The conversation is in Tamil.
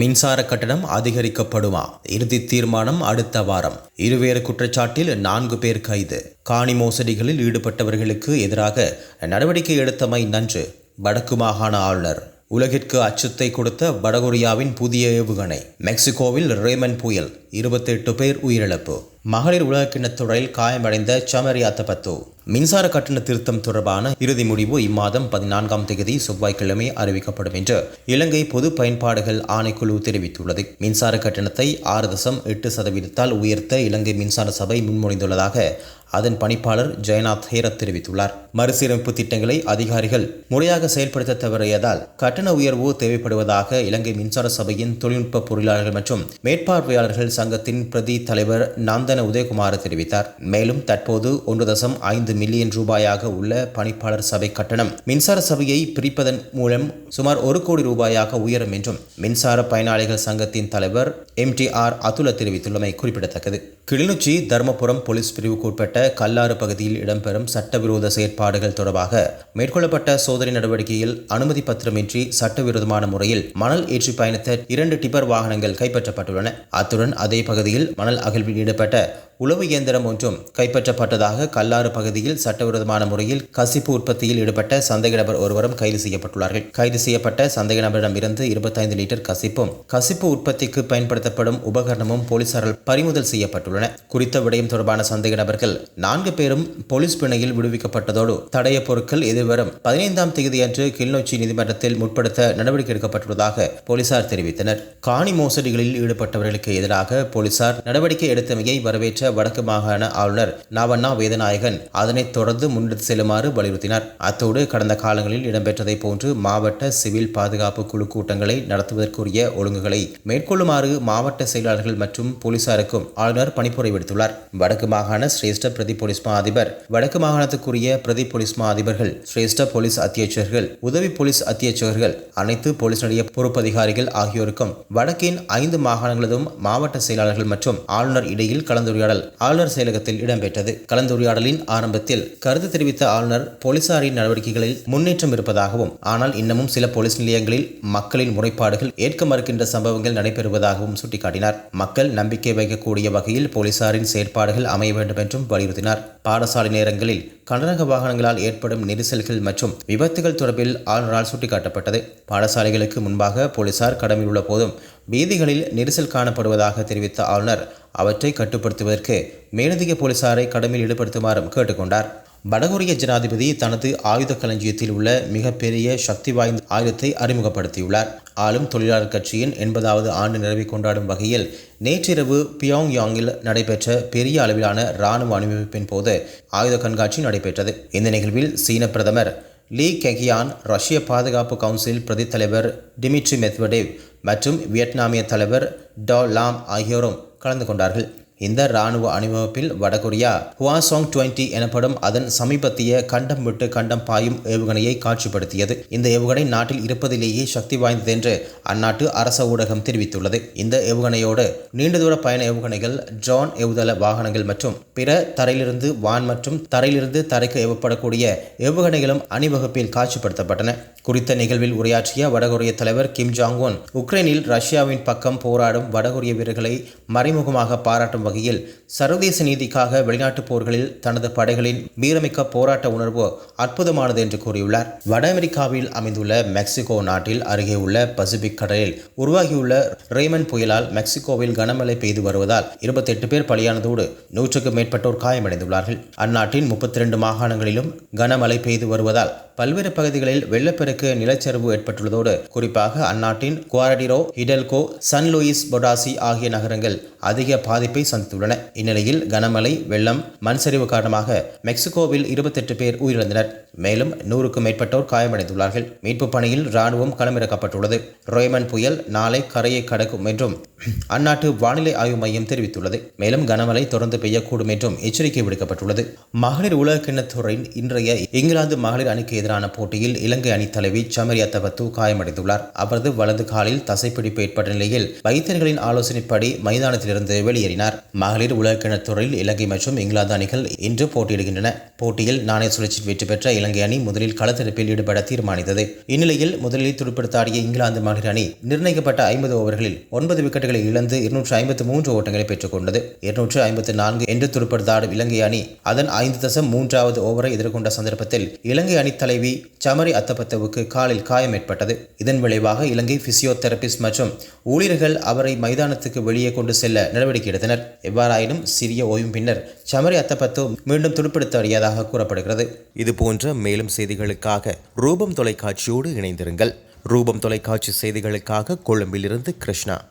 மின்சார கட்டணம் அதிகரிக்கப்படுமா? இறுதி தீர்மானம் அடுத்த வாரம். இருவேறு குற்றச்சாட்டில் நான்கு பேர் கைது. காணி மோசடிகளில் ஈடுபட்டவர்களுக்கு எதிராக நடவடிக்கை எடுத்தமை நன்று. வடக்கு மாகாண ஆளுநர். உலகிற்கு அச்சத்தை கொடுத்த வடகொரியாவின் புதிய ஏவுகணை. மெக்சிகோவில் ரேமன் புயல். இருபத்தெட்டு பேர் உயிரிழப்பு. மகளிர் உலக தொடரில் காயமடைந்த சமரி அத்தபத்து மின்சார கட்டண திருத்தம் தொடர்பான இறுதி முடிவு இம்மாதம் பதினான்காம் தேதி செவ்வாய்க்கிழமை அறிவிக்கப்படும் என்று இலங்கை பொது பயன்பாடுகள் ஆணைக்குழு தெரிவித்துள்ளது. மின்சார கட்டணத்தை ஆறு தசம் எட்டு சதவீதத்தால் உயர்த்த இலங்கை மின்சார சபை முன்மொழிந்துள்ளதாக அதன் பணிப்பாளர் ஜெயநாத் ஹேரத் தெரிவித்துள்ளார். மறுசீரமைப்பு திட்டங்களை அதிகாரிகள் முறையாக செயல்படுத்த தவறியதால் கட்டண உயர்வு தேவைப்படுவதாக இலங்கை மின்சார சபையின் தொழில்நுட்ப பொறியாளர்கள் மற்றும் மேற்பார்வையாளர்கள் சங்கத்தின் பிரதி தலைவர் நந்தன உதயகுமார் தெரிவித்தார். மேலும் தற்போது ஒன்று தசம் ஐந்து மில்லியன் ரூபாயாக உள்ள பணிப்பாளர் சபை கட்டணம் மின்சார சபையை பிரிப்பதன் மூலம் சுமார் ஒரு கோடி ரூபாயாக உயரும் என்றும் மின்சார பயனாளிகள் சங்கத்தின் தலைவர் எம் டி ஆர் அதுல தெரிவித்துள்ளமை குறிப்பிடத்தக்கது. கிளிநொச்சி தர்மபுரம் போலீஸ் பிரிவுக்குட்பட்ட கல்லாறு பகுதியில் இடம்பெறும் சட்டவிரோத செயற்பாடுகள் தொடர்பாக மேற்கொள்ளப்பட்ட சோதனை நடவடிக்கையில் அனுமதி பத்திரமின்றி சட்டவிரோதமான முறையில் மணல் ஏற்றி பயணித்த இரண்டு டிப்பர் வாகனங்கள் கைப்பற்றப்பட்டுள்ளன. அத்துடன் அதே பகுதியில் மணல் அகழ்வில் ஈடுபட்ட ve உளவு இயந்திரம் ஒன்றும் கைப்பற்றப்பட்டதாக கல்லாறு பகுதியில் சட்டவிரோதமான முறையில் கசிப்பு உற்பத்தியில் ஈடுபட்ட சந்தேக நபர் ஒருவரும் கைது செய்யப்பட்டுள்ளார்கள். கைது செய்யப்பட்ட சந்தேக நபரிடமிருந்து இருபத்தைந்து லிட்டர் கசிப்பும் கசிப்பு உற்பத்திக்கு பயன்படுத்தப்படும் உபகரணமும் போலீசாரால் பறிமுதல் செய்யப்பட்டுள்ளன. குறித்த விடயம் தொடர்பான சந்தேக நபர்கள் நான்கு பேரும் போலீஸ் பிணையில் விடுவிக்கப்பட்டதோடு தடைய பொருட்கள் எதிர்வரும் பதினைந்தாம் தேதியன்று கிளிநொச்சி நீதிமன்றத்தில் முற்படுத்த நடவடிக்கை எடுக்கப்பட்டுள்ளதாக போலீசார் தெரிவித்தனர். காணி மோசடிகளில் ஈடுபட்டவர்களுக்கு எதிராக போலீசார் நடவடிக்கை எடுத்தமையை வரவேற்ற வடக்கு மாகாண ஆளுநர் நாவண்ணா வேதநாயகன் அதனைத் தொடர்ந்து முன்னெடுத்து செல்லுமாறு வலியுறுத்தினார். அத்தோடு கடந்த காலங்களில் இடம்பெற்றதைப் போன்று மாவட்ட சிவில் பாதுகாப்பு குழு கூட்டங்களை நடத்துவதற்குரிய ஒழுங்குகளை மேற்கொள்ளுமாறு மாவட்ட செயலாளர்கள் மற்றும் போலீசாருக்கும் ஆளுநர் பணிப்புரை விடுத்துள்ளார். வடக்கு மாகாண சிரேஷ்ட பிரதி போலீஸ் மா அதிபர் வடக்கு மாகாணத்துக்குரிய பிரதி போலீஸ் மா அதிபர்கள் சிரேஷ்ட போலீஸ் அத்தியட்சகர்கள் உதவி போலீஸ் அத்தியட்சகர்கள் அனைத்து போலீஸ் நிலைய பொறுப்பதிகாரிகள் ஆகியோருக்கும் வடக்கின் ஐந்து மாகாணங்களதும் மாவட்ட செயலாளர்கள் மற்றும் ஆளுநர் இடையில் கலந்துரையாடல் ஆளுநர் செயலகத்தில் இடம்பெற்றது. கலந்துரையாடலின் ஆரம்பத்தில் கருத்து தெரிவித்த ஆளுநர் போலீசாரின் நடவடிக்கைகளில் முன்னேற்றம் இருப்பதாகவும் ஆனால் இன்னமும் சில போலீஸ் நிலையங்களில் மக்களின் முறைப்பாடுகள் ஏற்க மறுக்கின்ற சம்பவங்கள் நடைபெறுவதாகவும் சுட்டிக்காட்டினார். மக்கள் நம்பிக்கை வைக்கக்கூடிய வகையில் போலீசாரின் செயற்பாடுகள் அமைய வேண்டும் என்றும் வலியுறுத்தினார். பாடசாலை நேரங்களில் கனரக வாகனங்களால் ஏற்படும் நெரிசல்கள் மற்றும் விபத்துகள் தொடர்பில் ஆளுநரால் சுட்டிக்காட்டப்பட்டது. பாடசாலைகளுக்கு முன்பாக போலீசார் கடமையில் உள்ள போதும் வீதிகளில் நெரிசல் காணப்படுவதாக தெரிவித்த ஆளுநர் அவற்றை கட்டுப்படுத்துவதற்கு மேலதிக போலீசாரை கடமையில் ஈடுபடுத்துமாறும் கேட்டுக்கொண்டார். வடகொரிய ஜனாதிபதி தனது ஆயுத களஞ்சியத்தில் உள்ள மிகப்பெரிய சக்தி வாய்ந்த ஆயுதத்தை அறிமுகப்படுத்தியுள்ளார். ஆளும் தொழிலாளர் கட்சியின் எண்பதாவது ஆண்டு நிறைவை கொண்டாடும் வகையில் நேற்றிரவு பியோங் யாங்கில் நடைபெற்ற பெரிய அளவிலான இராணுவ அணிவகுப்பின் போது ஆயுத கண்காட்சி நடைபெற்றது. இந்த நிகழ்வில் சீன பிரதமர் லீ கெகியான் ரஷ்ய பாதுகாப்பு கவுன்சில் பிரதி தலைவர் டிமிட்ரி மெத்வடேவ் மற்றும் வியட்நாமிய தலைவர் டோ லாம் ஆகியோரும் கலந்து கொண்டார்கள். இந்த இராணுவ அணிவகுப்பில் வடகொரியா ஹுவாசாங் டுவெண்ட்டி எனப்படும் அதன் சமீபத்திய கண்டம் விட்டு கண்டம் பாயும் ஏவுகணையை காட்சிப்படுத்தியது. இந்த ஏவுகணை நாட்டில் இருப்பதிலேயே சக்தி வாய்ந்தது என்று அந்நாட்டு அரச ஊடகம் தெரிவித்துள்ளது. இந்த ஏவுகணையோடு நீண்ட தூர பயண ஏவுகணைகள் ட்ரோன் ஏவுதள வாகனங்கள் மற்றும் பிற தரையிலிருந்து வான் மற்றும் தரையிலிருந்து தரைக்கு ஏவப்படக்கூடிய ஏவுகணைகளும் அணிவகுப்பில் காட்சிப்படுத்தப்பட்டன. குறித்த நிகழ்வில் உரையாற்றிய வடகொரிய தலைவர் கிம் ஜாங் உன் உக்ரைனில் ரஷ்யாவின் பக்கம் போராடும் வடகொரிய வீரர்களை மறைமுகமாக பாராட்டும் வகையில் சர்வதேச நீதிக்காக வெளிநாட்டு போர்களில் தனது படைகளின் வீரமிக்க போராட்ட உணர்வு அற்புதமானது என்று கூறியுள்ளார். வட அமெரிக்காவில் அமைந்துள்ள மெக்சிகோ நாட்டில் அருகே உள்ள பசிபிக் கடலில் உருவாகியுள்ள ரேமன் புயலால் மெக்சிகோவில் கனமழை பெய்து வருவதால் இருபத்தெட்டு பேர் பலியானதோடு நூற்றுக்கும் மேற்பட்டோர் காயமடைந்துள்ளார்கள். அந்நாட்டின் முப்பத்தி ரெண்டு மாகாணங்களிலும் கனமழை பெய்து வருவதால் பல்வேறு பகுதிகளில் வெள்ளப்பெருக்கு நிலச்சரிவு ஏற்பட்டுள்ளதோடு குறிப்பாக அந்நாட்டின் Queretaro Hidalgo San Luis Potosi ஆகிய நகரங்கள் அதிக பாதிப்பை சந்தித்துள்ளன இந்நிலையில் கனமழை வெள்ளம் மண் சரிவு காரணமாக மெக்சிகோவில் இருபத்தெட்டு பேர் உயிரிழந்தனர். மேலும் நூறுக்கும் மேற்பட்டோர் காயமடைந்துள்ளார்கள். மீட்பு பணியில் ராணுவம் களமிறக்கப்பட்டுள்ளது. ரோயமன் புயல் நாளை கரையை கடக்கும் என்றும் அந்நாட்டு வானிலை ஆய்வு மையம் தெரிவித்துள்ளது. மேலும் கனமழை தொடர்ந்து பெய்யக்கூடும் என்றும் எச்சரிக்கை விடுக்கப்பட்டுள்ளது. மகளிர் உலக துறையின் இன்றைய இங்கிலாந்து மகளிர் அணிக்கு எதிரான போட்டியில் இலங்கை அணி தலைவி சமரியா தபத்து காயமடைந்துள்ளார். அவரது வலது காலில் தசைப்பிடிப்பு ஏற்பட்ட நிலையில் வைத்தியர்களின் ஆலோசனைப்படி மைதானத்திலிருந்து வெளியேறினார். மகளிர் உலகக்கிணறு துறையில் இலங்கை மற்றும் இங்கிலாந்து அணிகள் இன்று போட்டியிடுகின்றன. போட்டியில் நாணய சுழற்சி வெற்றி பெற்ற இலங்கை அணி முதலில் களத்திருப்பில் ஈடுபட தீர்மானித்தது. இந்நிலையில் முதலில் துடுப்படுத்தாடிய இங்கிலாந்து மகளிர் அணி நிர்ணயிக்கப்பட்ட ஐம்பது ஓவர்களில் ஒன்பது விக்கெட்டுகளை இழந்து இருநூற்று ஐம்பத்து மூன்று ஓட்டங்களை பெற்றுக்கொண்டது இருநூற்று ஐம்பத்து நான்கு என்று துடுப்படுத்தாடும் இலங்கை அணி அதன் ஐந்து தசம் மூன்றாவது ஓவரை எதிர்கொண்ட சந்தர்ப்பத்தில் இலங்கை அணி தலைவி சமரி அத்தபத்தவுக்கு காலில் காயம் ஏற்பட்டது. இதன் விளைவாக இலங்கை பிசியோதெரபிஸ்ட் மற்றும் ஊழியர்கள் அவரை மைதானத்துக்கு வெளியே கொண்டு செல்ல நடவடிக்கை எடுத்தனர். எவ்வாறாயினும் சிறிய ஓய்வின் பின்னர் சமரி அத்தப்பத்து மீண்டும் துடுப்படுத்தாடியதாக கூறப்படுகிறது. இது போன்ற மேலும் செய்திகளுக்காக ரூபம் தொலைக்காட்சியோடு இணைந்திருங்கள். ரூபம் தொலைக்காட்சி செய்திகளுக்காக கொழும்பிலிருந்து கிருஷ்ணா.